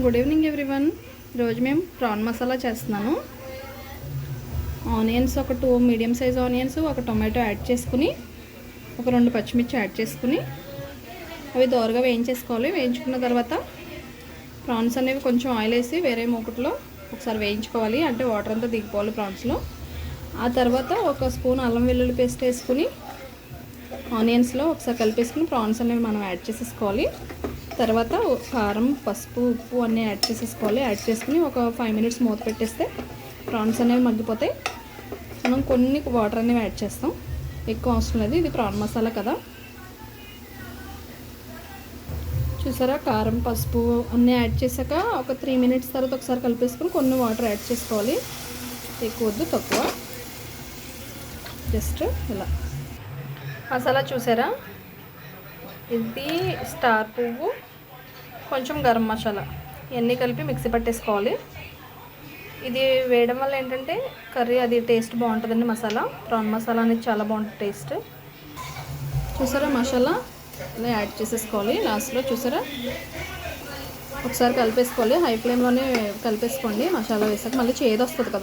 Good evening everyone ఈరోజు మేము PRAN masala చేస్తున్నాను. ఆనియన్స్ ఒక టూ మీడియం సైజ్ ఆనియన్స్ ఒక టొమాటో యాడ్ చేసుకుని ఒక రెండు పచ్చిమిర్చి యాడ్ చేసుకుని అవి దోరగా వేయించేసుకోవాలి. వేయించుకున్న తర్వాత ప్రాన్స్ అనేవి కొంచెం ఆయిల్ వేసి వేరే మూకుట్లో ఒకసారి వేయించుకోవాలి. అంటే వాటర్ అంతా దిగిపోవాలి ప్రాన్స్లో ఆ తర్వాత ఒక స్పూన్ అల్లం వెల్లుల్లి పేస్ట్ వేసుకుని ఆనియన్స్లో ఒకసారి కలిపేసుకుని ప్రాన్స్ అనేవి మనం యాడ్ చేసేసుకోవాలి. తర్వాత కారం పసుపు ఉప్పు అన్నీ యాడ్ చేసేసుకోవాలి. యాడ్ చేసుకుని ఒక ఫైవ్ మినిట్స్ మూత పెట్టేస్తే ప్రాన్స్ అనేవి మగ్గిపోతాయి. మనం కొన్ని వాటర్ అనేవి యాడ్ చేస్తాం. ఎక్కువ అవసరం లేదు. ఇది ప్రాన్ మసాలా కదా. చూసారా? కారం పసుపు అన్నీ యాడ్ చేశాక ఒక త్రీ మినిట్స్ తర్వాత ఒకసారి కలిపేసుకొని కొన్ని వాటర్ యాడ్ చేసుకోవాలి. ఎక్కువ వద్దు తక్కువ. జస్ట్ ఇలా. మసాలా చూసారా? ఇది స్టార్ పువ్వు కొంచెం గరం మసాలా. ఇవన్నీ కలిపి మిక్సీ పట్టేసుకోవాలి. ఇది వేయడం వల్ల ఏంటంటే కర్రీ అది టేస్ట్ బాగుంటుందండి మసాలా. ప్రాన్ మసాలా అనేది చాలా బాగుంటుంది టేస్ట్. చూసారా మసాలా? ఇలా యాడ్ చేసేసుకోవాలి. లాస్ట్లో చూసారా? ఒకసారి కలిపేసుకోవాలి. హై ఫ్లేమ్లోనే కలిపేసుకోండి. మసాలా వేసాక మళ్ళీ చేదు వస్తుంది కదా.